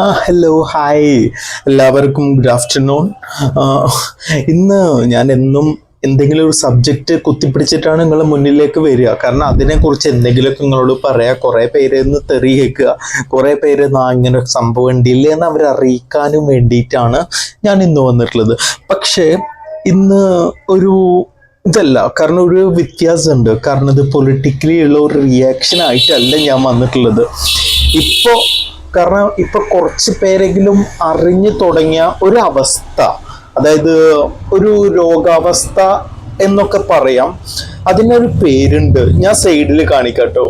Hello hi എല്ലാവർക്കും good afternoon ഇന്ന് ഞാൻ എന്നും എന്തെങ്കിലും ഒരു സബ്ജക്റ്റ് കുത്തിപ്പിടിച്ചിട്ടാണ് നിങ്ങൾ മുന്നിലേക്ക് വരിക. കാരണം അതിനെക്കുറിച്ച് എന്തെങ്കിലുമൊക്കെ നിങ്ങളോട് പറയാ. കുറേ പേര് ഇന്ന് തെറി കേൾക്കുക. കുറേ പേര് ഇങ്ങനെ സംഭവം ഉണ്ടില്ല എന്ന് അവരെ അറിയിക്കാനും വേണ്ടിയിട്ടാണ് ഞാൻ ഇന്ന് വന്നിട്ടുള്ളത്. പക്ഷേ ഇന്ന് ഒരു ഇതല്ല. കാരണം ഒരു വ്യത്യാസമുണ്ട്. കാരണം ഇത് പൊളിറ്റിക്കലി ഉള്ള ഒരു റിയാക്ഷൻ ആയിട്ടല്ല ഞാൻ വന്നിട്ടുള്ളത്. ഇപ്പോ കാരണം ഇപ്പൊ കുറച്ച് പേരെങ്കിലും അറിഞ്ഞു തുടങ്ങിയ ഒരു അവസ്ഥ അതായത് ഒരു രോഗാവസ്ഥ എന്നൊക്കെ പറയാം അതിനൊരു പേരുണ്ട്. ഞാൻ സൈഡിൽ കാണിക്കട്ടോ.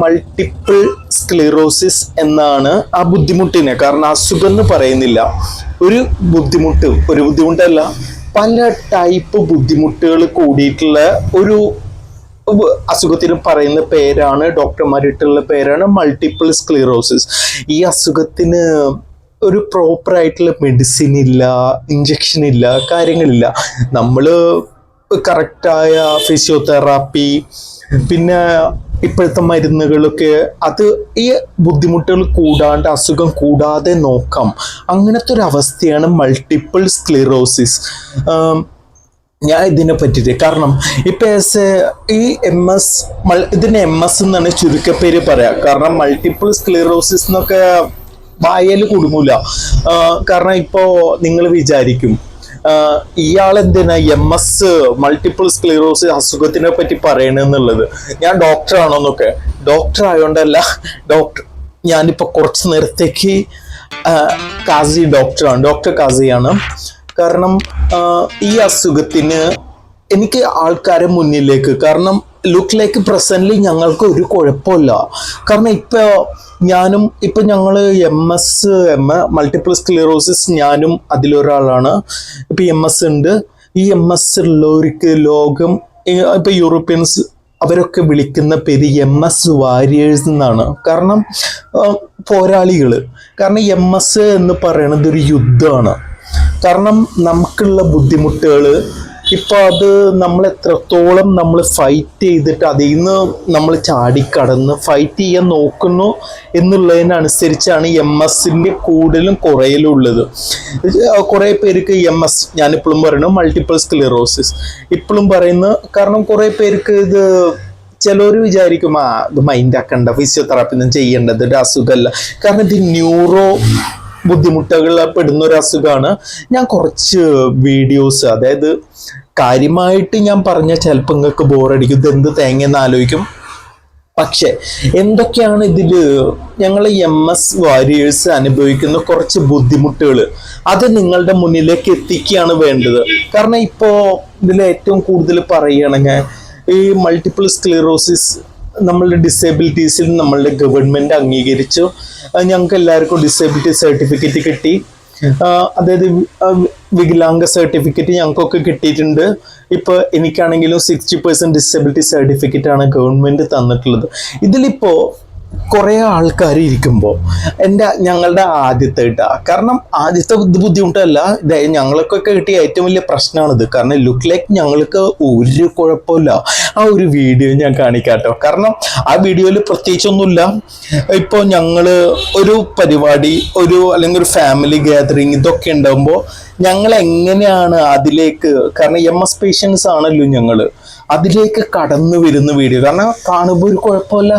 മൾട്ടിപ്പിൾ സ്ക്ലിറോസിസ് എന്നാണ് ആ ബുദ്ധിമുട്ടിനെ. കാരണം അസുഖം എന്ന് പറയുന്നില്ല. ഒരു ബുദ്ധിമുട്ട് ഒരു ബുദ്ധിമുട്ടല്ല പല ടൈപ്പ് ബുദ്ധിമുട്ടുകൾ കൂടിയിട്ടുള്ള ഒരു അസുഖത്തിന് പറയുന്ന പേരാണ് ഡോക്ടർമാരിട്ടുള്ള പേരാണ് മൾട്ടിപ്പിൾ സ്ക്ലിറോസിസ് ഈ അസുഖത്തിന് ഒരു പ്രോപ്പർ ആയിട്ടുള്ള മെഡിസിൻ ഇല്ല ഇഞ്ചക്ഷൻ ഇല്ല കാര്യങ്ങളില്ല. നമ്മൾ കറക്റ്റായ ഫിസിയോതെറാപ്പി പിന്നെ ഇപ്പോഴത്തെ മരുന്നുകളൊക്കെ അത് ഈ ബുദ്ധിമുട്ടുകൾ കൂടാണ്ട് അസുഖം കൂടാതെ നോക്കാം. അങ്ങനത്തെ ഒരു അവസ്ഥയാണ് മൾട്ടിപ്പിൾ സ്ക്ലിറോസിസ് ഞാൻ ഇതിനെ പറ്റിയിട്ട് കാരണം ഇപ്പൊ എസ് ഈ എം എസ് ഇതിന് എം എസ് എന്നാണ് ചുരുക്കപ്പേര് പറയാ. കാരണം മൾട്ടിപ്പിൾ സ്ക്ലിറോസിസ് എന്നൊക്കെ വായൽ കുടുങ്ങൂല. കാരണം ഇപ്പോ നിങ്ങൾ വിചാരിക്കും ഇയാൾ എന്തിനാ എം എസ് മൾട്ടിപ്പിൾ സ്ക്ലിറോസിസ് അസുഖത്തിനെ പറ്റി പറയണെന്നുള്ളത്? ഞാൻ ഡോക്ടർ ആണോന്നൊക്കെ. ഡോക്ടർ ആയതുകൊണ്ടല്ല ഡോക്ടർ ഞാനിപ്പോ കുറച്ച് നേരത്തേക്ക് കാസി ഡോക്ടറാണ് ഡോക്ടർ കാസിയാണ്. കാരണം ഈ അസുഖത്തിന് എനിക്ക് ആൾക്കാരെ മുന്നിലേക്ക് കാരണം ലുക്ക് ലൈക്ക് പ്രസന്റ്ലി ഞങ്ങൾക്ക് ഒരു കുഴപ്പമില്ല. കാരണം ഇപ്പോൾ ഞാനും ഇപ്പം ഞങ്ങൾ M S M multiple sclerosis ഞാനും അതിലൊരാളാണ്. ഇപ്പം എം എസ് ഉണ്ട്. ഈ എം എസ് ഉള്ളവർക്ക് ലോകം ഇപ്പം യൂറോപ്യൻസ് അവരൊക്കെ വിളിക്കുന്ന പേര് എം എസ് വാരിയേഴ്സ് എന്നാണ്. കാരണം പോരാളികൾ കാരണം എം എസ് എന്ന് പറയുന്നത് ഒരു യുദ്ധമാണ്. കാരണം നമുക്കുള്ള ബുദ്ധിമുട്ടുകൾ ഇപ്പോൾ അത് നമ്മൾ എത്രത്തോളം നമ്മൾ ഫൈറ്റ് ചെയ്തിട്ട് അതിൽ നിന്ന് നമ്മൾ ചാടിക്കടന്ന് ഫൈറ്റ് ചെയ്യാൻ നോക്കുന്നു എന്നുള്ളതിനനുസരിച്ചാണ് എം എസിന്റെ കൂടുതലും കുറയലും ഉള്ളത് കുറേ പേർക്ക് എം എസ് ഞാനിപ്പോഴും പറയുന്നു മൾട്ടിപ്പിൾ സ്ക്ലിറോസിസ് ഇപ്പോഴും പറയുന്നു കാരണം കുറേ പേർക്ക് ഇത് ചിലർ വിചാരിക്കും ആ ഇത് മൈൻഡ് ആക്കണ്ട ഫിസിയോതെറാപ്പി ഒന്നും ചെയ്യേണ്ടത് ഒരു അസുഖമല്ല കാരണം ഇത് ന്യൂറോ ബുദ്ധിമുട്ടുകളിൽ പെടുന്ന ഒരു അസുഖമാണ്. ഞാൻ കുറച്ച് വീഡിയോസ് അതായത് കാര്യമായിട്ട് ഞാൻ പറഞ്ഞ ചിലപ്പോൾ നിങ്ങൾക്ക് ബോറടിക്കും ഇത് എന്ത് തേങ്ങയെന്ന് ആലോചിക്കും. പക്ഷെ എന്തൊക്കെയാണ് ഇതിൽ ഞങ്ങൾ എം എസ് വാരിയേഴ്സ് അനുഭവിക്കുന്ന കുറച്ച് ബുദ്ധിമുട്ടുകൾ അത് നിങ്ങളുടെ മുന്നിലേക്ക് എത്തിക്കുകയാണ് വേണ്ടത്. കാരണം ഇപ്പോൾ ഇതിൽ ഏറ്റവും കൂടുതൽ പറയുകയാണെങ്കിൽ ഈ മൾട്ടിപ്പിൾ സ്ക്ലിറോസിസ് നമ്മളുടെ ഡിസേബിലിറ്റീസിൽ നമ്മളുടെ ഗവൺമെന്റ് അംഗീകരിച്ചു. ഞങ്ങൾക്ക് എല്ലാവർക്കും ഡിസേബിലിറ്റി സർട്ടിഫിക്കറ്റ് കിട്ടി. അതായത് വികലാംഗ സർട്ടിഫിക്കറ്റ് ഞങ്ങൾക്കൊക്കെ കിട്ടിയിട്ടുണ്ട്. ഇപ്പൊ എനിക്കാണെങ്കിലും സിക്സ്റ്റി പെർസെന്റ് ഡിസബിലിറ്റി സർട്ടിഫിക്കറ്റ് ആണ് ഗവൺമെന്റ് തന്നിട്ടുള്ളത്. ഇതിലിപ്പോ കുറെ ആൾക്കാർ ഇരിക്കുമ്പോൾ എന്റെ ഞങ്ങളുടെ ആദ്യത്തെ ഇട്ടാ കാരണം ആദ്യത്തെ ബുദ്ധി ബുദ്ധിമുട്ടല്ല ഇത് ഞങ്ങൾക്കൊക്കെ കിട്ടിയ ഏറ്റവും വലിയ പ്രശ്നമാണിത്. കാരണം ലുക്ക് ലൈക്ക് ഞങ്ങൾക്ക് ഒരു കുഴപ്പമില്ല. ആ ഒരു വീഡിയോ ഞാൻ കാണിക്കാട്ടോ. കാരണം ആ വീഡിയോയിൽ പ്രത്യേകിച്ചൊന്നുമില്ല. ഇപ്പോൾ ഞങ്ങൾ ഒരു പരിപാടി ഒരു അല്ലെങ്കിൽ ഒരു ഫാമിലി ഗ്യാതറിങ് ഇതൊക്കെ ഉണ്ടാകുമ്പോൾ ഞങ്ങൾ എങ്ങനെയാണ് അതിലേക്ക് കാരണം എം എസ് പേഷ്യൻസ് ആണല്ലോ ഞങ്ങൾ അതിലേക്ക് കടന്നു വരുന്ന വീഡിയോ കാരണം കാണുമ്പോൾ ഒരു കുഴപ്പമില്ല.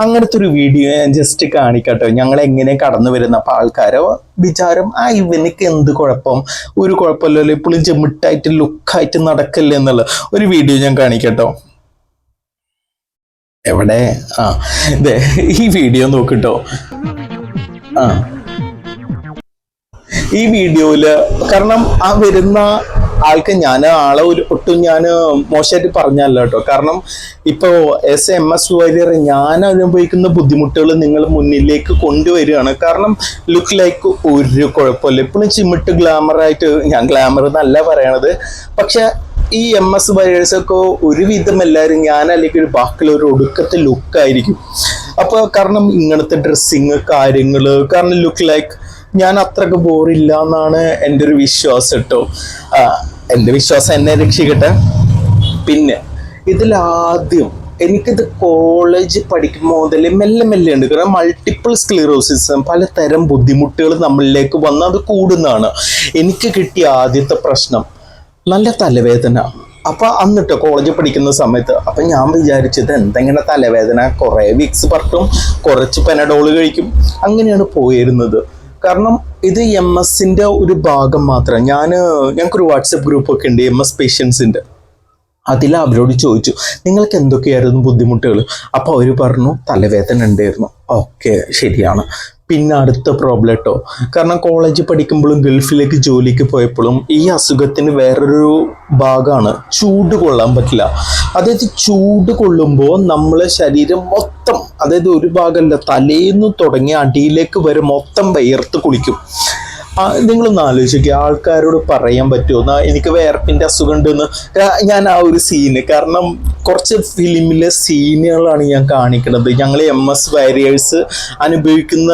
അങ്ങനത്തെ ഒരു വീഡിയോ ഞാൻ ജസ്റ്റ് കാണിക്കട്ടോ. ഞങ്ങൾ എങ്ങനെ കടന്നു വരുന്ന അപ്പൊ ആൾക്കാരോ വിചാരം ആ ഇവനിക്ക് എന്ത് കുഴപ്പം? ഒരു കുഴപ്പമില്ലല്ലോ ഇപ്പോഴും ചെമിട്ടായിട്ട് ലുക്കായിട്ട് നടക്കല്ലേ എന്നുള്ള ഒരു വീഡിയോ ഞാൻ കാണിക്കട്ടോ. എവിടെ? ആ ദേ ഈ വീഡിയോ നോക്കിട്ടോ ആ. ഈ വീഡിയോയിൽ കാരണം ആ വരുന്ന ആൾക്ക് ഞാൻ ആളെ ഒരു ഒട്ടും ഞാൻ മോശമായിട്ട് പറഞ്ഞല്ല കേട്ടോ. കാരണം ഇപ്പോൾ എസ് എം എസ് വാര്യർ ഞാൻ അനുഭവിക്കുന്ന ബുദ്ധിമുട്ടുകൾ നിങ്ങൾ മുന്നിലേക്ക് കൊണ്ടുവരികയാണ്. കാരണം ലുക്ക് ലൈക്ക് ഒരു കുഴപ്പമില്ല. ഇപ്പോഴും ചിമിട്ട് ഗ്ലാമറായിട്ട് ഞാൻ ഗ്ലാമർ എന്നല്ല പറയണത്. പക്ഷെ ഈ എം എസ് ബയേഴ്സ് ഒക്കെ ഒരുവിധം എല്ലാവരും ഞാൻ അല്ലെങ്കിൽ ബാക്കിയുള്ള ഒടുക്കത്തെ ലുക്കായിരിക്കും അപ്പോൾ കാരണം ഇങ്ങനത്തെ ഡ്രസ്സിങ് കാര്യങ്ങൾ കാരണം ലുക്ക് ലൈക്ക് ഞാൻ അത്രയ്ക്ക് ബോറില്ല എന്നാണ് എന്റെ ഒരു വിശ്വാസം കേട്ടോ എന്റെ വിശ്വാസം എന്നെ രക്ഷിക്കട്ടെ? പിന്നെ ഇതിലാദ്യം എനിക്കിത് കോളേജ് പഠിക്കുമ്പോൾ മുതൽ മെല്ലെ മെല്ലെ ഉണ്ട്. കാരണം മൾട്ടിപ്പിൾ സ്ക്ലീറോസിസ് പലതരം ബുദ്ധിമുട്ടുകൾ നമ്മളിലേക്ക് വന്ന് അത് കൂടുന്നതാണ്. എനിക്ക് കിട്ടിയ ആദ്യത്തെ പ്രശ്നം നല്ല തലവേദന. അപ്പൊ അന്നിട്ട് കോളേജ് പഠിക്കുന്ന സമയത്ത് അപ്പൊ ഞാൻ വിചാരിച്ചത് എന്തെങ്കിലും തലവേദന കുറെ വിക്സ് പറട്ടും കുറച്ച് പെനഡോൾ കഴിക്കും. അങ്ങനെയാണ് പോയിരുന്നത്. കാരണം ഇത് എം എസിന്റെ ഒരു ഭാഗം മാത്രമാണ് ഞാൻ ഞങ്ങൾക്കൊരു വാട്സപ്പ് ഗ്രൂപ്പ് ഒക്കെ ഉണ്ട് എം എസ് പേഷ്യൻസിന്റെ അതിൽ അവരോട് ചോദിച്ചു നിങ്ങൾക്ക് എന്തൊക്കെയായിരുന്നു ബുദ്ധിമുട്ടുകൾ അപ്പോൾ അവർ പറഞ്ഞു തലവേദന ഉണ്ടായിരുന്നു. ഓക്കെ ശരിയാണ്. പിന്നെ അടുത്ത പ്രോബ്ലം കേട്ടോ കാരണം കോളേജ് പഠിക്കുമ്പോഴും ഗൾഫിലേക്ക് ജോലിക്ക് പോയപ്പോഴും ഈ അസുഖത്തിന് വേറൊരു ഭാഗമാണ്. ചൂട് കൊള്ളാൻ പറ്റില്ല. അതായത് ചൂട് കൊള്ളുമ്പോൾ നമ്മളെ ശരീരം മൊത്തം അതായത് ഒരു ഭാഗമല്ല തലേന്ന് തുടങ്ങി അടിയിലേക്ക് വരെ മൊത്തം വിയർത്ത് കുളിക്കും. നിങ്ങളൊന്ന് ആലോചിക്കുക ആൾക്കാരോട് പറയാൻ പറ്റുമോ? എനിക്ക് വേർപ്പിന്റെ അസുഖം ഉണ്ടെന്ന് ഞാൻ ആ ഒരു സീന് കാരണം കുറച്ച് ഫിലിമിലെ സീനുകളാണ് ഞാൻ കാണിക്കുന്നത് ഞങ്ങൾ എം എസ് വാരിയേഴ്സ് അനുഭവിക്കുന്ന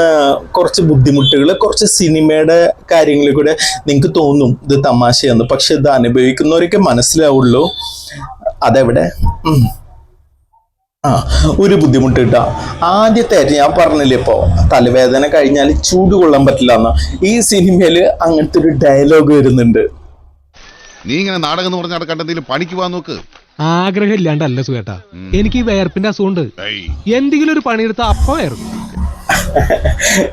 കുറച്ച് ബുദ്ധിമുട്ടുകൾ കുറച്ച് സിനിമയുടെ കാര്യങ്ങളിൽ കൂടെ നിങ്ങൾക്ക് തോന്നും ഇത് തമാശയെന്ന്. പക്ഷെ ഇത് അനുഭവിക്കുന്നവരൊക്കെ മനസ്സിലാവുള്ളൂ. അതെവിടെ. ആ ഒരു ബുദ്ധിമുട്ട് കിട്ടാം ആദ്യത്തെ ഞാൻ പറഞ്ഞില്ലേ ഇപ്പോ തലവേദന കഴിഞ്ഞാൽ ചൂട് കൊള്ളാൻ പറ്റില്ല എന്ന് ഈ സിനിമയിൽ അങ്ങനത്തെ ഒരു ഡയലോഗ് വരുന്നുണ്ട്. നീ ഇങ്ങനെ നാടകം എന്ന് പറഞ്ഞ നടക്കണ്ട എന്തെങ്കിലും പണിക്ക് പോകാൻ നോക്ക്. ആഗ്രഹം ഇല്ലാണ്ടല്ല സുഖേട്ടാ എനിക്ക് ഈ വേർപ്പിന്റെ അസുഖമുണ്ട്. എന്തെങ്കിലും ഒരു പണിയെടുത്ത അപ്പം വേർക്കും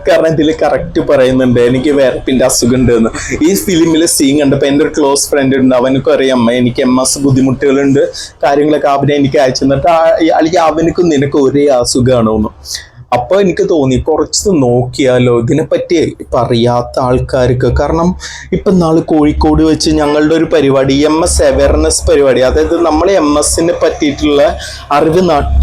കാരണം ഇതിൽ കറക്റ്റ് പറയുന്നുണ്ട്. എനിക്ക് വേർപ്പിന്റെ അസുഖം ഉണ്ട് എന്ന് ഈ ഫിലിമിലെ സീൻ കണ്ടപ്പോൾ എന്റെ ഒരു ക്ലോസ് ഫ്രണ്ട് ഉണ്ട്. അവനക്കും അറിയാം എനിക്ക് എം എസ് ബുദ്ധിമുട്ടുകളുണ്ട്. കാര്യങ്ങളൊക്കെ അവനെ എനിക്ക് അയച്ചു തന്നിട്ട് അല്ലെങ്കിൽ അവനക്കും നിനക്ക് ഒരേ അസുഖമാണോ എന്ന് അപ്പൊ എനിക്ക് തോന്നി കുറച്ച് നോക്കിയാലോ ഇതിനെപ്പറ്റി ഇപ്പൊ അറിയാത്ത ആൾക്കാർക്ക്. കാരണം ഇപ്പൊ നാൾ കോഴിക്കോട് വെച്ച് ഞങ്ങളുടെ ഒരു പരിപാടി എം എസ് അവയർനെസ് പരിപാടി. അതായത് നമ്മൾ എം എസിനെ പറ്റിയിട്ടുള്ള അറിവ് നാട്ട്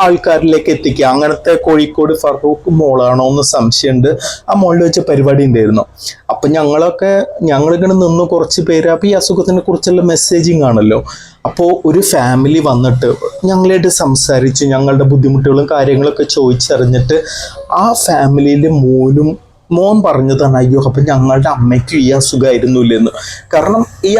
ആൾക്കാരിലേക്ക് എത്തിക്കുക. അങ്ങനത്തെ കോഴിക്കോട് ഫറൂഖ് മോളാണോ എന്ന് സംശയമുണ്ട്. ആ മോളിൽ വെച്ച പരിപാടി ഉണ്ടായിരുന്നു. അപ്പൊ ഞങ്ങളൊക്കെ ഞങ്ങളിങ്ങനെ നിന്ന് കുറച്ച് പേര് അപ്പോൾ ഈ അസുഖത്തിനെ കുറിച്ചുള്ള മെസ്സേജിങ് ആണല്ലോ. അപ്പോൾ ഒരു ഫാമിലി വന്നിട്ട് ഞങ്ങളായിട്ട് സംസാരിച്ച് ഞങ്ങളുടെ ബുദ്ധിമുട്ടുകളും കാര്യങ്ങളൊക്കെ ചോദിച്ചറിഞ്ഞിട്ട് ആ ഫാമിലിയിലെ മോനും മോൻ പറഞ്ഞതാണ് അയ്യോ അപ്പം ഞങ്ങളുടെ അമ്മയ്ക്കും ഈ അസുഖമായിരുന്നില്ലെന്ന്. കാരണം ഈ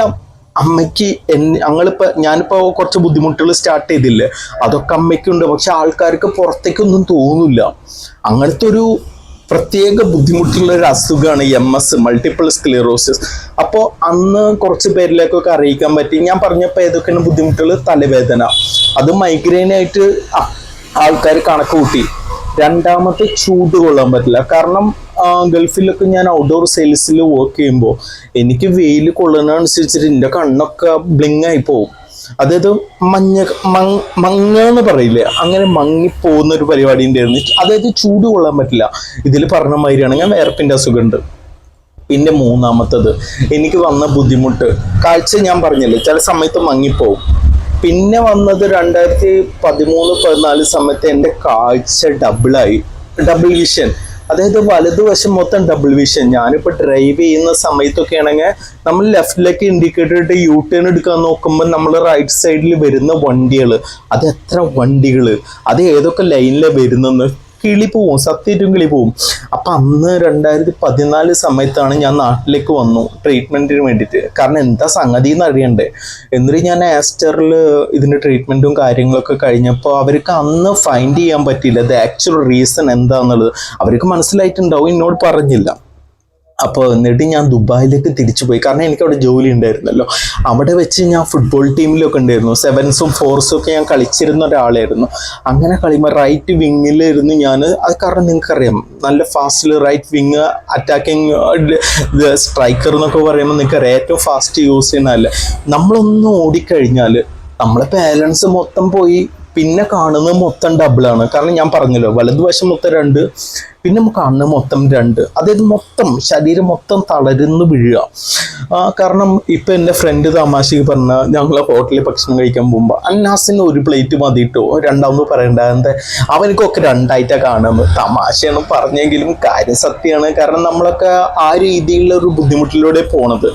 അമ്മയ്ക്ക് എൻ- ഞങ്ങളിപ്പോ ഞാനിപ്പോ കുറച്ച് ബുദ്ധിമുട്ടുകൾ സ്റ്റാർട്ട് ചെയ്തില്ലേ? അതൊക്കെ അമ്മയ്ക്കുണ്ട്. പക്ഷെ ആൾക്കാർക്ക് പുറത്തേക്കൊന്നും തോന്നില്ല. അങ്ങനത്തെ ഒരു പ്രത്യേക ബുദ്ധിമുട്ടുള്ള ഒരു അസുഖമാണ് എം എസ് മൾട്ടിപ്പിൾ സ്ക്ലിറോസിസ് അപ്പോൾ അന്ന് കുറച്ച് പേരിലേക്കൊക്കെ അറിയിക്കാൻ പറ്റി. ഞാൻ പറഞ്ഞപ്പോൾ ഏതൊക്കെയാണ് ബുദ്ധിമുട്ടുകൾ? തലവേദന. അത് മൈഗ്രെയിനായിട്ട് ആൾക്കാർ കണക്ക് കൂട്ടി. രണ്ടാമത്തെ ചൂട് കൊള്ളാൻ പറ്റില്ല. കാരണം ഗൾഫിലൊക്കെ ഞാൻ ഔട്ട്ഡോർ സെയിൽസിൽ വർക്ക് ചെയ്യുമ്പോൾ എനിക്ക് വെയിൽ കൊള്ളുന്നതനുസരിച്ചിട്ട് എന്റെ കണ്ണൊക്കെ ബ്ലിങ് ആയി പോകും അതായത് മഞ്ഞ മങ് മങ്ങ എന്ന് പറയില്ലേ? അങ്ങനെ മങ്ങിപ്പോകുന്ന ഒരു പരിപാടി ഉണ്ടായിരുന്നു അതായത് ചൂട് കൊള്ളാൻ പറ്റില്ല. ഇതിൽ പറഞ്ഞ മാതിരിയാണ് ഞാൻ വേർപ്പിന്റെ അസുഖമുണ്ട് പിന്നെ മൂന്നാമത്തത് എനിക്ക് വന്ന ബുദ്ധിമുട്ട്. കാഴ്ച ഞാൻ പറഞ്ഞില്ലേ ചില സമയത്ത് മങ്ങിപ്പോവും. പിന്നെ വന്നത് രണ്ടായിരത്തി പതിമൂന്ന് പതിനാല് സമയത്ത് എന്റെ കാഴ്ച ഡബിളായി ഡബിൾ വിഷൻ അതായത് വലതുവശം മൊത്തം ഡബിൾ വിഷൻ ഞാനിപ്പോൾ ഡ്രൈവ് ചെയ്യുന്ന സമയത്തൊക്കെ ആണെങ്കിൽ നമ്മൾ ലെഫ്റ്റിലേക്ക് ഇൻഡിക്കേറ്റർ ഇട്ട് യു ടേൺ എടുക്കാൻ നോക്കുമ്പോൾ നമ്മൾ റൈറ്റ് സൈഡിൽ വരുന്ന വണ്ടികൾ അത് എത്ര വണ്ടികൾ അത് ഏതൊക്കെ ലൈനിലാണ് വരുന്നെന്ന് കിളി പോവും സത്യമായിട്ടും കിളി പോവും. അപ്പം അന്ന് രണ്ടായിരത്തി പതിനാല് സമയത്താണ് ഞാൻ നാട്ടിലേക്ക് വന്നു ട്രീറ്റ്മെന്റിന് വേണ്ടിയിട്ട്. കാരണം എന്താ സംഗതി എന്ന് അറിയണ്ടേ? എന്നിട്ട് ഞാൻ ആസ്റ്ററിൽ ഇതിന്റെ ട്രീറ്റ്മെന്റും കാര്യങ്ങളൊക്കെ കഴിഞ്ഞപ്പോൾ അവർക്ക് അന്ന് ഫൈൻഡ് ചെയ്യാൻ പറ്റിയില്ല. ദ ആക്ച്വൽ റീസൺ എന്താണെന്നുള്ളത് അവർക്ക് മനസ്സിലായിട്ടുണ്ടാവും എന്നോട് പറഞ്ഞില്ല. അപ്പോൾ എന്നിട്ട് ഞാൻ ദുബായിലേക്ക് തിരിച്ചു പോയി. കാരണം എനിക്ക് അവിടെ ജോലി ഉണ്ടായിരുന്നല്ലോ. അവിടെ വെച്ച് ഞാൻ ഫുട്ബോൾ ടീമിലൊക്കെ ഉണ്ടായിരുന്നു. സെവൻസും ഫോർസും ഒക്കെ ഞാൻ കളിച്ചിരുന്ന ഒരാളായിരുന്നു. അങ്ങനെ കളിയുമ്പോൾ റൈറ്റ് വിങ്ങിലിരുന്ന് ഞാൻ അത് കാരണം നിങ്ങൾക്കറിയാം നല്ല ഫാസ്റ്റിൽ റൈറ്റ് വിങ് അറ്റാക്കിങ് സ്ട്രൈക്കർ എന്നൊക്കെ പറയുമ്പോൾ നിങ്ങൾക്കറിയാം ഏറ്റവും ഫാസ്റ്റ് യൂസ് ചെയ്യുന്നതല്ലേ. നമ്മളൊന്ന് ഓടിക്കഴിഞ്ഞാൽ നമ്മളെ ബാലൻസ് മൊത്തം പോയി. പിന്നെ കാണുന്നത് മൊത്തം ഡബിളാണ് കാരണം ഞാൻ പറഞ്ഞല്ലോ വലതുവശം മൊത്തം രണ്ട് പിന്നെ കാണുന്നത് മൊത്തം രണ്ട്. അതായത് മൊത്തം ശരീരം മൊത്തം തളരുന്നു വീഴുക. കാരണം ഇപ്പൊ എന്റെ ഫ്രണ്ട് തമാശക്ക് പറഞ്ഞ ഞങ്ങൾ ഹോട്ടലിൽ ഭക്ഷണം കഴിക്കാൻ പോകുമ്പോൾ അന്നാസിന് ഒരു പ്ലേറ്റ് മതിയിട്ടോ രണ്ടാമത് പറയണ്ട എന്താ? അവനക്കൊക്കെ രണ്ടായിട്ടാണ് കാണുന്നത്. തമാശയാണ് പറഞ്ഞെങ്കിലും കാര്യം സത്യമാണ്. കാരണം നമ്മളൊക്കെ ആ രീതിയിലുള്ള ഒരു ബുദ്ധിമുട്ടിലൂടെ പോണത്.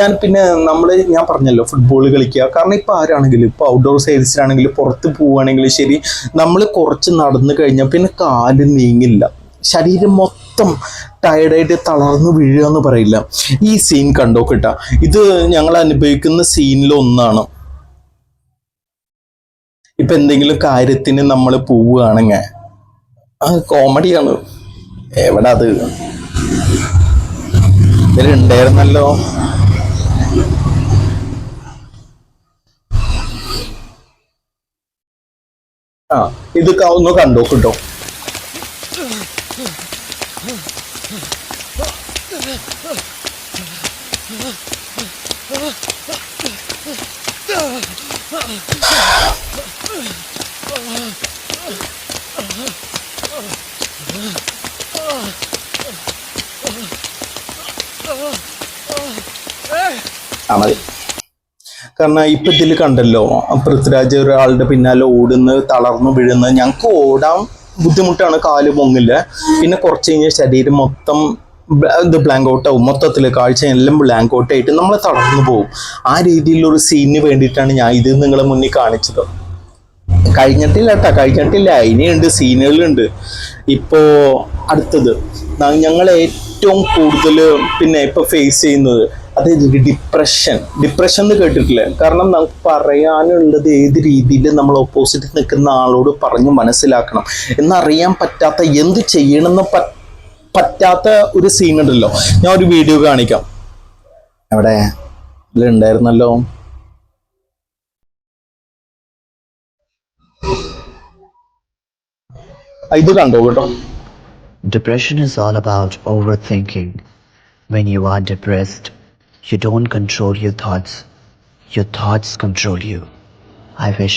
ഞാൻ പിന്നെ നമ്മൾ ഞാൻ പറഞ്ഞല്ലോ ഫുട്ബോൾ കളിക്കുക. കാരണം ഇപ്പോൾ ആരാണെങ്കിലും ഇപ്പോൾ ഔട്ട്ഡോർ സൈഡ്സിലാണെങ്കിലും പുറത്ത് പോവുകയാണെങ്കിലും ശരി നമ്മൾ കുറച്ച് നടന്നു കഴിഞ്ഞാൽ പിന്നെ കാൽ നീങ്ങില്ല. ശരീരം മൊത്തം ടയർഡായിട്ട് തളർന്നു വീഴുക എന്ന് പറയില്ല. ഈ സീൻ കണ്ടോ കേട്ട ഇത് ഞങ്ങൾ അനുഭവിക്കുന്ന സീനിലൊന്നാണ് ഇപ്പൊ എന്തെങ്കിലും കാര്യത്തിന് നമ്മൾ പോവുകയാണെങ്കിൽ ആ കോമഡിയാണ് എവിടെ അത്? ഇതിലുണ്ടായിരുന്നല്ലോ ആ ഇത് ഒന്ന് കണ്ടോ കിട്ടോ കാരണം ഇപ്പൊ ഇതിൽ കണ്ടല്ലോ പൃഥ്വിരാജ് ഒരാളുടെ പിന്നാലെ ഓടുന്ന് തളർന്നു വീഴുന്ന. ഞങ്ങൾക്ക് ഓടാൻ ബുദ്ധിമുട്ടാണ് കാൽ പൊങ്ങില്ല പിന്നെ കുറച്ച് കഴിഞ്ഞാൽ ശരീരം മൊത്തം ഇത് ബ്ലാങ്ക് ഔട്ട് ആവും. മൊത്തത്തിൽ കാഴ്ച എല്ലാം ബ്ലാങ്ക് ഔട്ട് ആയിട്ട് നമ്മൾ തളർന്നു പോകും ആ രീതിയിലുള്ള ഒരു സീനിന് വേണ്ടിയിട്ടാണ് ഞാൻ ഇത് നിങ്ങളെ മുന്നിൽ കാണിച്ചത്. കഴിഞ്ഞിട്ടില്ല കേട്ടോ കഴിഞ്ഞിട്ടില്ല. ഇനിയുണ്ട് സീനുകളുണ്ട് ഇപ്പോൾ അടുത്തത്. ഞങ്ങൾ ഏറ്റവും കൂടുതൽ പിന്നെ ഇപ്പൊ ഫേസ് ചെയ്യുന്നത് അത് ഡിപ്രഷൻ ഡിപ്രഷൻ എന്ന് കേട്ടിട്ടില്ലേ? കാരണം നമുക്ക് പറയാനുള്ളത് ഏത് രീതിയിൽ നമ്മൾ ഓപ്പോസിറ്റ് നിൽക്കുന്ന ആളോട് പറഞ്ഞ് മനസ്സിലാക്കണം. എന്നറിയാൻ പറ്റാത്ത എന്ത് ചെയ്യണമെന്ന് പ- പറ്റാത്ത ഒരു സീൻ ഉണ്ടല്ലോ ഞാൻ ഒരു വീഡിയോ കാണിക്കാം എവിടെ ഇതിലുണ്ടായിരുന്നല്ലോ ആ, ഇത് കണ്ടോ കേട്ടോ Depression is all about overthinking. When you are depressed, you don't control your thoughts, your thoughts control you. I wish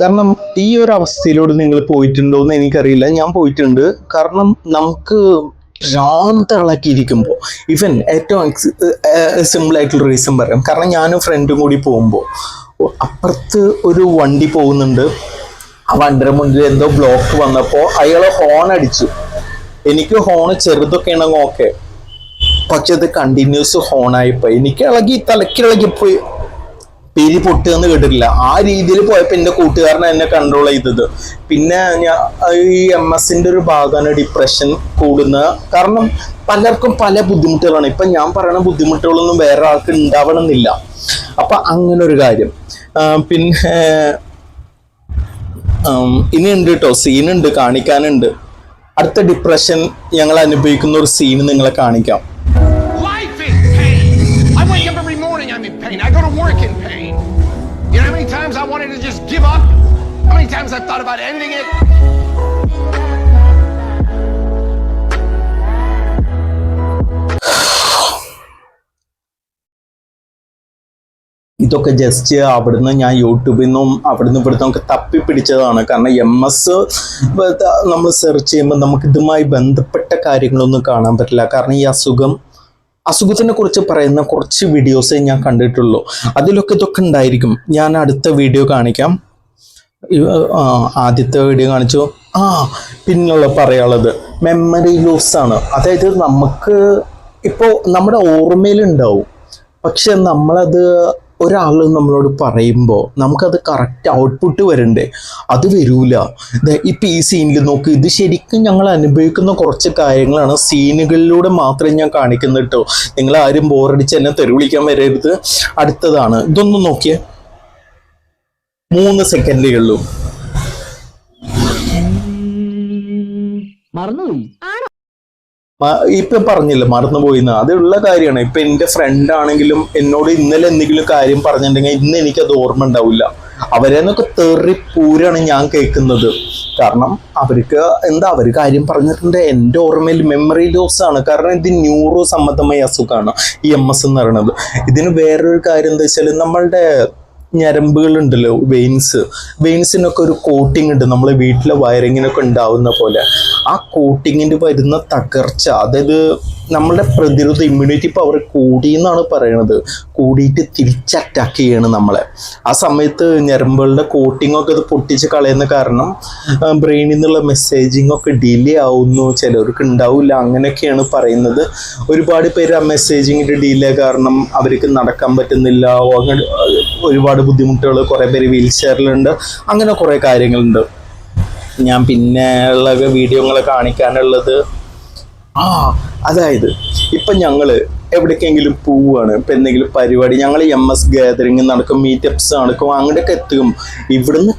കാരണം ഈ ഒരു അവസ്ഥയിലൂടെ നിങ്ങൾ പോയിട്ടുണ്ടോ എന്ന് എനിക്കറിയില്ല. ഞാൻ പോയിട്ടുണ്ട്. കാരണം നമുക്ക് ഭ്രാന്തളക്കിയിരിക്കുമ്പോൾ ഇവൻ ഏറ്റവും സിമ്പിൾ ആയിട്ടുള്ള റീസൺ പറയാം. കാരണം ഞാനും ഫ്രണ്ടും കൂടി പോകുമ്പോൾ അപ്പുറത്ത് ഒരു വണ്ടി പോകുന്നുണ്ട്. ആ വണ്ടിയുടെ മുന്നിൽ എന്തോ ബ്ലോക്ക് വന്നപ്പോൾ അയാൾ ഹോൺ അടിച്ചു. എനിക്ക് ഹോൺ ചെറുതൊക്കെ ആണെങ്കിൽ ഓക്കെ പക്ഷെ അത് കണ്ടിന്യൂസ് ഹോണായിപ്പോയി എനിക്ക് ഇളകി തലക്കിളകിപ്പോയി പിരി പൊട്ടുകയെന്ന് കേട്ടിട്ടില്ല. ആ രീതിയിൽ പോയപ്പോൾ എന്റെ കൂട്ടുകാരൻ എന്നെ കൺട്രോൾ ചെയ്തത്. പിന്നെ ഞാൻ ഈ എം എസിന്റെ ഒരു ഭാഗമാണ് ഡിപ്രഷൻ കൂടുന്ന കാരണം പലർക്കും പല ബുദ്ധിമുട്ടുകളാണ്. ഇപ്പം ഞാൻ പറയുന്ന ബുദ്ധിമുട്ടുകളൊന്നും വേറെ ആൾക്ക് ഉണ്ടാവണമെന്നില്ല അപ്പം അങ്ങനെ ഒരു കാര്യം. പിന്നെ ഇനി ഇനിയുണ്ട് കേട്ടോ സീനുണ്ട് കാണിക്കാനുണ്ട്. അടുത്ത ഡിപ്രഷൻ ഞങ്ങൾ അനുഭവിക്കുന്ന ഒരു സീൻ നിങ്ങളെ കാണിക്കാം. Give up? How many times I've thought about ending it? ഇതൊക്കെ ജസ്റ്റ് അവിടുന്ന് ഞാൻ യൂട്യൂബിൽ നിന്നും അവിടുന്ന് ഇവിടുന്ന് നമുക്ക് തപ്പി പിടിച്ചതാണ് കാരണം എം എസ് നമ്മൾ സെർച്ച് ചെയ്യുമ്പോൾ നമുക്ക് ഇതുമായി ബന്ധപ്പെട്ട കാര്യങ്ങളൊന്നും കാണാൻ പറ്റില്ല. കാരണം ഈ അസുഖം അസുഖത്തിനെ കുറിച്ച് പറയുന്ന കുറച്ച് വീഡിയോസേ ഞാൻ കണ്ടിട്ടുള്ളൂ. അതിലൊക്കെ ഇതൊക്കെ ഉണ്ടായിരിക്കും. ഞാൻ അടുത്ത വീഡിയോ കാണിക്കാം. ആദ്യത്തെ വീഡിയോ കാണിച്ചു. ആ പിന്നുള്ള പറയാനുള്ളത് മെമ്മറി ലൂസ് ആണ്. അതായത് നമുക്ക് ഇപ്പോൾ നമ്മുടെ ഓർമ്മയിലുണ്ടാവും. പക്ഷെ നമ്മളത് ഒരാൾ നമ്മളോട് പറയുമ്പോൾ നമുക്കത് കറക്റ്റ് ഔട്ട്പുട്ട് വരണ്ടേ? അത് വരൂല. ഇപ്പം ഈ സീനിൽ നോക്ക്. ഇത് ശരിക്കും ഞങ്ങൾ അനുഭവിക്കുന്ന കുറച്ച് കാര്യങ്ങളാണ്. സീനുകളിലൂടെ മാത്രമേ ഞാൻ കാണിക്കുന്നുട്ടോ. നിങ്ങൾ ആരും ബോറടിച്ച് എന്നെ തെരുവിളിക്കാൻ വരരുത്. അടുത്തതാണ്. ഇതൊന്നും നോക്കിയേ. മൂന്ന് സെക്കൻഡുകളിലും ഇപ്പൊ പറഞ്ഞില്ല മറന്നുപോയിന്ന്. അതുള്ള കാര്യമാണ്. ഇപ്പൊ എന്റെ ഫ്രണ്ട് ആണെങ്കിലും എന്നോട് ഇന്നലെ എന്തെങ്കിലും കാര്യം പറഞ്ഞിട്ടുണ്ടെങ്കിൽ ഇന്ന് എനിക്കത് ഓർമ്മ ഉണ്ടാവില്ല. അവരെന്നൊക്കെ തെറി പൂരാണ് ഞാൻ കേൾക്കുന്നത്. കാരണം അവർക്ക് എന്താ അവർ കാര്യം പറഞ്ഞിട്ടുണ്ട്. എന്റെ ഓർമ്മയിൽ മെമ്മറി ലോസ് ആണ്. കാരണം ഇത് ന്യൂറോ സംബന്ധമായ അസുഖമാണ് ഈ എം എസ് എന്ന് പറയുന്നത്. ഇതിന് വേറൊരു കാര്യം എന്താ വെച്ചാൽ നമ്മളുടെ ഞരമ്പുകൾ ഉണ്ടല്ലോ വെയിൻസ് വെയിൻസിനൊക്കെ ഒരു കോട്ടിംഗ് ഉണ്ട്. നമ്മളെ വീട്ടിലെ വയറിങ്ങിനൊക്കെ ഉണ്ടാവുന്ന പോലെ. ആ കോട്ടിങ്ങിന്റെ വരുന്ന തകർച്ച അതായത് നമ്മളുടെ പ്രതിരോധ ഇമ്മ്യൂണിറ്റി പവർ കൂടി എന്നാണ് പറയുന്നത് കൂടിയിട്ട് തിരിച്ച് അറ്റാക്ക് ചെയ്യാണ് നമ്മളെ. ആ സമയത്ത് ഞരമ്പുകളുടെ കോട്ടിംഗ് ഒക്കെ അത് പൊട്ടിച്ച് കളയുന്ന കാരണം ബ്രെയിനിൽ നിന്നുള്ള മെസ്സേജിങ് ഒക്കെ ഡിലേ ആവുന്നു. ചിലർക്ക് ഉണ്ടാവില്ല. അങ്ങനെയൊക്കെയാണ് പറയുന്നത്. ഒരുപാട് പേര് ആ മെസ്സേജിങ്ങിന്റെ ഡിലേ കാരണം അവർക്ക് നടക്കാൻ പറ്റുന്നില്ല. അങ്ങനെ ഒരുപാട് ബുദ്ധിമുട്ടുകൾ കുറേ പേര് വീൽ ചെയറിലുണ്ട് അങ്ങനെ കുറേ കാര്യങ്ങളുണ്ട്. ഞാൻ പിന്നെ ഉള്ള വീഡിയോകൾ കാണിക്കാനുള്ളത്. ആ അതായത് ഇപ്പം ഞങ്ങൾ എവിടേക്കെങ്കിലും പോവുകയാണ് ഇപ്പം എന്തെങ്കിലും പരിപാടി ഞങ്ങൾ എം എസ് ഗാദറിങ് നടക്കും മീറ്റപ്സ് നടക്കും അങ്ങോട്ടൊക്കെ എത്തും. ഇവിടുന്ന്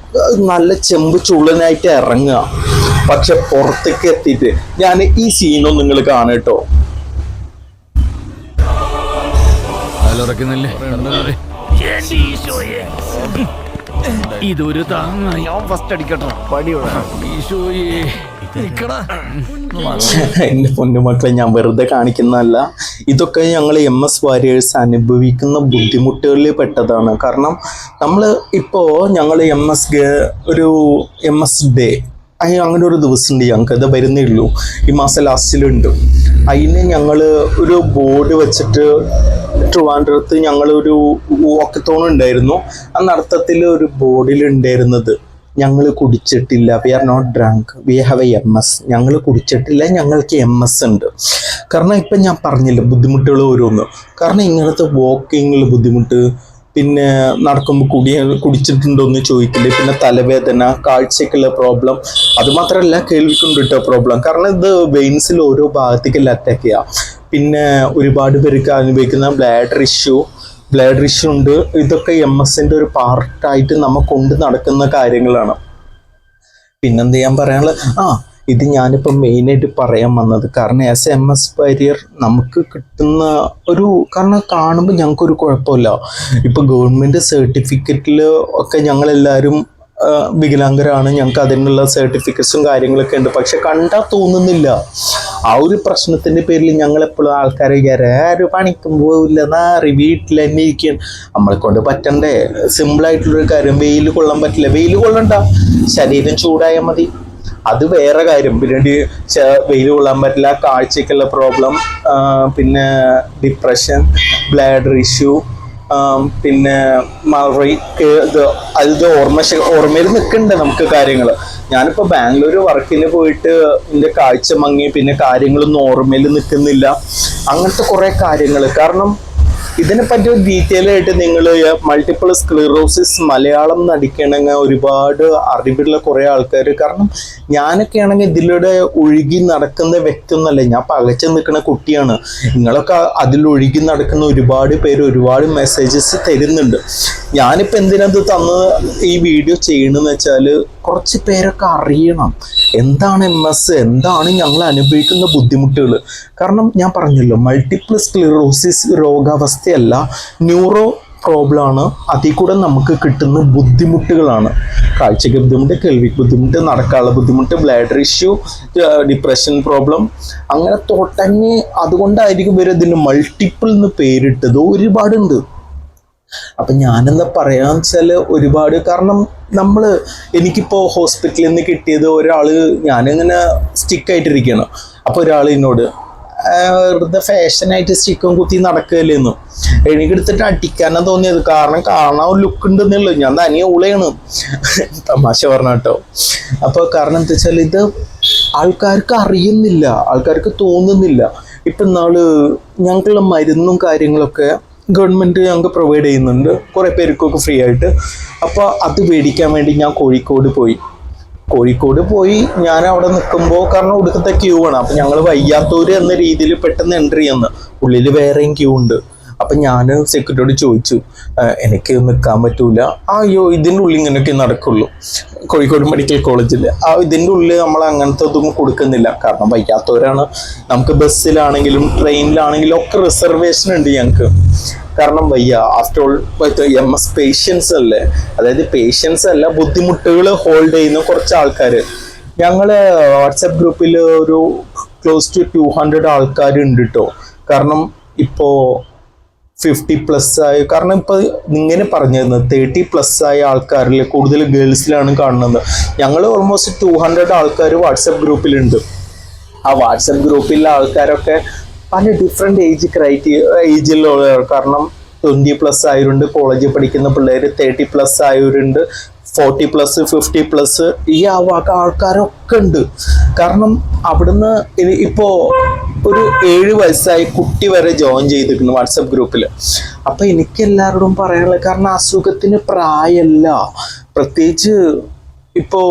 നല്ല ചെമ്പ് ചുള്ളനായിട്ട് ഇറങ്ങുക. പക്ഷെ പുറത്തേക്ക് എത്തിയിട്ട് ഞാൻ ഈ സീനൊന്നും നിങ്ങൾ കാണട്ടോ ഇതൊരു താങ്ങായി. ഞാൻ ഫസ്റ്റ് അടിക്കട്ടെ. ഈശോയെ എന്റെ പൊന്നു മക്കളെ ഞാൻ വെറുതെ കാണിക്കുന്നതല്ല. ഇതൊക്കെ ഞങ്ങൾ എം എസ് വാരിയേഴ്സ് അനുഭവിക്കുന്ന ബുദ്ധിമുട്ടുകളിൽ പെട്ടതാണ്. കാരണം നമ്മൾ ഇപ്പോൾ ഞങ്ങൾ എം എസ് ഒരു എം എസ് ഡേ അതിന് അങ്ങനെ ഒരു ദിവസം ഉണ്ട് ഞങ്ങൾക്ക് അത് വരുന്നേ ഉള്ളൂ. ഈ മാസം ലാസ്റ്റിലുണ്ട് അതിന് ഞങ്ങൾ ഒരു ബോർഡ് വെച്ചിട്ട് ട്രിവാൻഡ്രത്ത് ഞങ്ങളൊരു വാക്കത്തോൺ ഉണ്ടായിരുന്നു. ആ നടത്തത്തിൽ ഒരു ബോർഡിൽ ഉണ്ടായിരുന്നത് ഞങ്ങൾ കുടിച്ചിട്ടില്ല. We are not drank we have a M S ഞങ്ങൾ കുടിച്ചിട്ടില്ല ഞങ്ങൾക്ക് എം എസ് ഉണ്ട്. കാരണം ഇപ്പം ഞാൻ പറഞ്ഞില്ല ബുദ്ധിമുട്ടുകൾ ഓരോന്ന്. കാരണം ഇങ്ങനത്തെ വാക്കിങ്ങിൽ ബുദ്ധിമുട്ട് പിന്നെ നടക്കുമ്പോൾ കുടി കുടിച്ചിട്ടുണ്ടോ എന്ന് ചോദിക്കില്ല. പിന്നെ തലവേദന കാഴ്ചയ്ക്കുള്ള പ്രോബ്ലം അതുമാത്രമല്ല കേൾവിക്കുണ്ട് കേട്ടോ പ്രോബ്ലം കാരണം ഇത് വെയിൻസിൽ ഓരോ ഭാഗത്തേക്കല്ല അറ്റാക്ക് ചെയ്യുക പിന്നെ ഒരുപാട് പേർക്ക് അനുഭവിക്കുന്ന ബ്ലാഡർ ഇഷ്യൂ ബ്ലഡ് ഇഷ്യൂ ഉണ്ട്. ഇതൊക്കെ എം എസിന്റെ ഒരു പാർട്ടായിട്ട് നമ്മൾ കൊണ്ട് നടക്കുന്ന കാര്യങ്ങളാണ്. പിന്നെന്ത് ചെയ്യാൻ പറയാനുള്ളത്? ആ ഇത് ഞാനിപ്പോൾ മെയിനായിട്ട് പറയാൻ വന്നത് കാരണം ആസ് എം എസ് വാരിയർ നമുക്ക് കിട്ടുന്ന ഒരു കാരണം കാണുമ്പോൾ ഞങ്ങൾക്കൊരു കുഴപ്പമില്ല. ഇപ്പോൾ ഗവൺമെന്റ് സർട്ടിഫിക്കറ്റിൽ ഒക്കെ ഞങ്ങളെല്ലാവരും വികലാംഗരാണ്. ഞങ്ങൾക്ക് അതിനുള്ള സർട്ടിഫിക്കറ്റ്സും കാര്യങ്ങളൊക്കെ ഉണ്ട്. പക്ഷെ കണ്ടാൽ തോന്നുന്നില്ല. ആ ഒരു പ്രശ്നത്തിന്റെ പേരിൽ ഞങ്ങളെപ്പോഴും ആൾക്കാരെ വിചാരം ആരും പണിക്കും പോവില്ല. നാറി വീട്ടിൽ തന്നെ ഇരിക്കും നമ്മളെ കൊണ്ട് പറ്റണ്ടേ. സിമ്പിളായിട്ടുള്ളൊരു കാര്യം. വെയിൽ കൊള്ളാൻ പറ്റില്ല. വെയിൽ കൊള്ളണ്ട. ശരീരം ചൂടായാൽ മതി. അത് വേറെ കാര്യം. പിന്നെ വെയിൽ കൊള്ളാൻ പറ്റില്ല കാഴ്ചയ്ക്കുള്ള പ്രോബ്ലം പിന്നെ ഡിപ്രഷൻ ബ്ലാഡർ ഇഷ്യൂ പിന്നെ മറി ഇത് അത് ഓർമ്മ ഓർമ്മയിൽ നിൽക്കുന്നുണ്ട് നമുക്ക് കാര്യങ്ങൾ ഞാനിപ്പോൾ ബാംഗ്ലൂർ വർക്കിന് പോയിട്ട് എന്റെ കാഴ്ച മങ്ങി പിന്നെ കാര്യങ്ങളൊന്നും ഓർമ്മയിൽ നിൽക്കുന്നില്ല. അങ്ങനത്തെ കുറേ കാര്യങ്ങൾ കാരണം ഇതിനെപ്പറ്റി ഡീറ്റെയിൽ ആയിട്ട് നിങ്ങൾ മൾട്ടിപ്പിൾ സ്ക്ലിറോസിസ് മലയാളം നടിക്കണമെങ്കിൽ ഒരുപാട് അറിവുള്ള കുറേ ആൾക്കാർ കാരണം ഞാനൊക്കെ ആണെങ്കിൽ ഇതിലൂടെ ഒഴുകി നടക്കുന്ന വ്യക്തി ഒന്നല്ല ഞാൻ പകച്ചു നിൽക്കുന്ന കുട്ടിയാണ്. നിങ്ങളൊക്കെ അതിൽ ഒഴുകി നടക്കുന്ന ഒരുപാട് പേര് ഒരുപാട് മെസ്സേജസ് തരുന്നുണ്ട്. ഞാനിപ്പോൾ എന്തിനത് തന്ന് ഈ വീഡിയോ ചെയ്യണമെന്ന് വെച്ചാൽ കുറച്ച് പേരൊക്കെ അറിയണം. എന്താണ് എം എസ് എന്താണ് ഞങ്ങൾ അനുഭവിക്കുന്ന ബുദ്ധിമുട്ടുകൾ? കാരണം ഞാൻ പറഞ്ഞല്ലോ മൾട്ടിപ്പിൾ സ്ക്ലിറോസിസ് രോഗാവസ്ഥയല്ല ന്യൂറോ പ്രോബ്ലം ആണ്. അതിൽ കൂടെ നമുക്ക് കിട്ടുന്ന ബുദ്ധിമുട്ടുകളാണ്. കാഴ്ചയ്ക്ക് ബുദ്ധിമുട്ട് കേൾവിക്ക് ബുദ്ധിമുട്ട് നടക്കാനുള്ള ബുദ്ധിമുട്ട് ബ്ലാഡർ ഇഷ്യൂ ഡിപ്രഷൻ പ്രോബ്ലം അങ്ങനെ തൊട്ടങ്ങി അതുകൊണ്ടായിരിക്കും ഇവർ ഇതിന് മൾട്ടിപ്പിൾ എന്ന് പേരിട്ടത്. ഒരുപാടുണ്ട്. അപ്പം ഞാനെന്താ പറയാന്ന് വെച്ചാൽ ഒരുപാട് കാരണം നമ്മൾ എനിക്കിപ്പോൾ ഹോസ്പിറ്റലിൽ നിന്ന് കിട്ടിയത് ഒരാൾ ഞാനിങ്ങനെ സ്റ്റിക്കായിട്ടിരിക്കുകയാണ് അപ്പോൾ ഒരാൾ എന്നോട് "ആ, വെറുതെ ഫാഷനായിട്ട് സ്റ്റിക്കും കുത്തി നടക്കുകയല്ലേന്നു എനിക്കെടുത്തിട്ട് അടിക്കാനാ തോന്നിയത്. കാരണം കാണാൻ ലുക്ക് ഉണ്ടെന്നുള്ളൂ. ഞാൻ തനിയെ ഉളയാണ് തമാശ പറഞ്ഞ കേട്ടോ. അപ്പോൾ കാരണം എന്താ വെച്ചാൽ ഇത് ആൾക്കാർക്ക് അറിയുന്നില്ല. ആൾക്കാർക്ക് തോന്നുന്നില്ല. ഇപ്പം നാൾ ഞങ്ങൾ മരുന്നും കാര്യങ്ങളൊക്കെ ഗവൺമെന്റ് ഞങ്ങൾക്ക് പ്രൊവൈഡ് ചെയ്യുന്നുണ്ട്. കുറേ പേർക്കൊക്കെ ഫ്രീ ആയിട്ട്. അപ്പോൾ അത് മേടിക്കാൻ വേണ്ടി ഞാൻ കോഴിക്കോട് പോയി. കോഴിക്കോട് പോയി ഞാൻ അവിടെ നിൽക്കുമ്പോൾ കാരണം ഉടുക്കത്തെ ക്യൂ ആണ്. അപ്പം ഞങ്ങൾ വയ്യാത്തവർ എന്ന രീതിയിൽ പെട്ടെന്ന് എൻട്രി ചെയ്യുന്നു ഉള്ളിൽ വേറെയും ക്യൂ ഉണ്ട്. അപ്പം ഞാൻ സെക്യൂരിറ്റിയോട് ചോദിച്ചു എനിക്ക് നിൽക്കാൻ പറ്റൂല. അയ്യോ ഇതിന്റെ ഉള്ളിൽ ഇങ്ങനെയൊക്കെ നടക്കുള്ളൂ. കോഴിക്കോട് മെഡിക്കൽ കോളേജിൽ ആ ഇതിന്റെ ഉള്ളിൽ നമ്മൾ അങ്ങനത്തെ ഒന്നും കൊടുക്കുന്നില്ല. കാരണം വയ്യാത്തവരാണ്. നമുക്ക് ബസ്സിലാണെങ്കിലും ട്രെയിനിലാണെങ്കിലും ഒക്കെ റിസർവേഷൻ ഉണ്ട് ഞങ്ങൾക്ക് കാരണം വയ്യ after all M S patients അല്ലേ? അതായത് പേഷ്യൻസ് അല്ല ബുദ്ധിമുട്ടുകൾ ഹോൾഡ് ചെയ്യുന്ന കുറച്ച് ആൾക്കാർ ഞങ്ങൾ വാട്സപ്പ് ഗ്രൂപ്പിൽ ഒരു ക്ലോസ് ടു ടു ഹൺഡ്രഡ് ആൾക്കാരുണ്ട് കേട്ടോ കാരണം ഇപ്പോൾ ഫിഫ്റ്റി പ്ലസ് ആയി കാരണം ഇപ്പോൾ ഇങ്ങനെ പറഞ്ഞിരുന്നത് തേർട്ടി പ്ലസ് ആയ ആൾക്കാരിൽ കൂടുതൽ ഗേൾസിലാണ് കാണുന്നത്. ഞങ്ങൾ ഓൾമോസ്റ്റ് ടു ഹൺഡ്രഡ് ആൾക്കാർ വാട്സപ്പ് ഗ്രൂപ്പിലുണ്ട്. ആ വാട്സപ്പ് ഗ്രൂപ്പിലെ ആൾക്കാരൊക്കെ പല ഡിഫറെന്റ് ഏജ് ക്രൈറ്റീരിയ ഏജിലുള്ള കാരണം ട്വന്റി പ്ലസ് ആയവരുണ്ട് കോളേജിൽ പഠിക്കുന്ന പിള്ളേർ തേർട്ടി പ്ലസ് ആയവരുണ്ട്. ഫോർട്ടി പ്ലസ് ഫിഫ്റ്റി പ്ലസ് ഈ ആവാക്ക ആൾക്കാരൊക്കെ ഉണ്ട്. കാരണം അവിടുന്ന് ഇപ്പോൾ ഒരു ഏഴ് വയസ്സായി കുട്ടി വരെ ജോയിൻ ചെയ്തിരിക്കുന്നു വാട്സപ്പ് ഗ്രൂപ്പിൽ അപ്പം എനിക്ക് എല്ലാവരോടും പറയാനുള്ളത് കാരണം അസുഖത്തിന് പ്രായമല്ല പ്രത്യേകിച്ച് ഇപ്പോ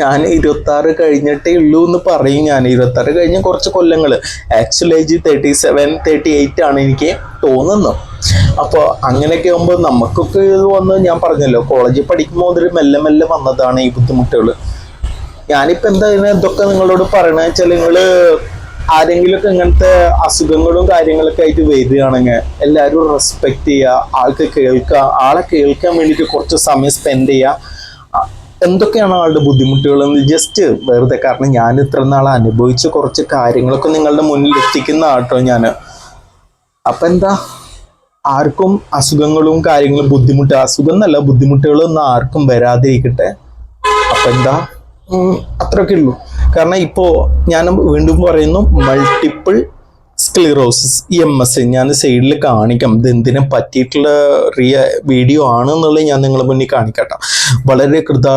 ഞാൻ ഇരുപത്തി ആറ് കഴിഞ്ഞിട്ടേ ഉള്ളൂ എന്ന് പറയും. ഞാൻ ഇരുപത്തി ആറ് കഴിഞ്ഞ കുറച്ച് കൊല്ലങ്ങൾ actual age thirty seven thirty eight ആണ് എനിക്ക് തോന്നുന്നത് അപ്പോൾ അങ്ങനെയൊക്കെ ആകുമ്പോൾ നമുക്കൊക്കെ ഇത് വന്ന് ഞാൻ പറഞ്ഞല്ലോ കോളേജിൽ പഠിക്കുമ്പോൾ മുതൽ മെല്ലെ മെല്ലെ വന്നതാണ് ഈ ബുദ്ധിമുട്ടുകൾ ഞാനിപ്പോൾ എന്താ ഇതൊക്കെ നിങ്ങളോട് പറയണത് വെച്ചാൽ നിങ്ങൾ ആരെങ്കിലുമൊക്കെ ഇങ്ങനത്തെ അസുഖങ്ങളും കാര്യങ്ങളൊക്കെ ആയിട്ട് വരികയാണെങ്കിൽ എല്ലാവരും റെസ്പെക്ട് ചെയ്യുക ആൾക്ക് കേൾക്കുക ആളെ കേൾക്കാൻ വേണ്ടിയിട്ട് കുറച്ച് സമയം സ്പെൻഡ് ചെയ്യുക. എന്തൊക്കെയാണ് ആളുടെ ബുദ്ധിമുട്ടുകൾ എന്ന് ജസ്റ്റ് വെറുതെ കാരണം ഞാൻ ഇത്ര നാൾ അനുഭവിച്ച കുറച്ച് കാര്യങ്ങളൊക്കെ നിങ്ങളുടെ മുന്നിൽ എത്തിക്കുന്ന ആട്ടോ ഞാൻ അപ്പം എന്താ? ആർക്കും അസുഖങ്ങളും കാര്യങ്ങളും ബുദ്ധിമുട്ട് അസുഖം എന്നല്ല ബുദ്ധിമുട്ടുകളൊന്നും ആർക്കും വരാതിരിക്കട്ടെ. അപ്പം എന്താ? അത്രയൊക്കെ ഉള്ളൂ. കാരണം ഇപ്പോ ഞാൻ വീണ്ടും പറയുന്നു മൾട്ടിപ്പിൾ സ്ക്ലിറോസിസ് എം എസ് ഞാൻ സൈഡിൽ കാണിക്കാം. ഇത് എന്തിനെ പറ്റിയിട്ടുള്ള റിയ വീഡിയോ ആണെന്നുള്ളത് ഞാൻ നിങ്ങളെ മുന്നിൽ കാണിക്കട്ടെ. വളരെ കൃത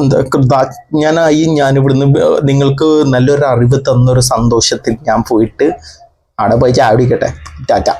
എന്താ കൃതജ്ഞനായി ഞാൻ ഇവിടുന്ന് നിങ്ങൾക്ക് നല്ലൊരു അറിവ് തന്നൊരു സന്തോഷത്തിൽ ഞാൻ പോയിട്ട് അവിടെ പോയി ചാടിക്കട്ടെ ടാറ്റ.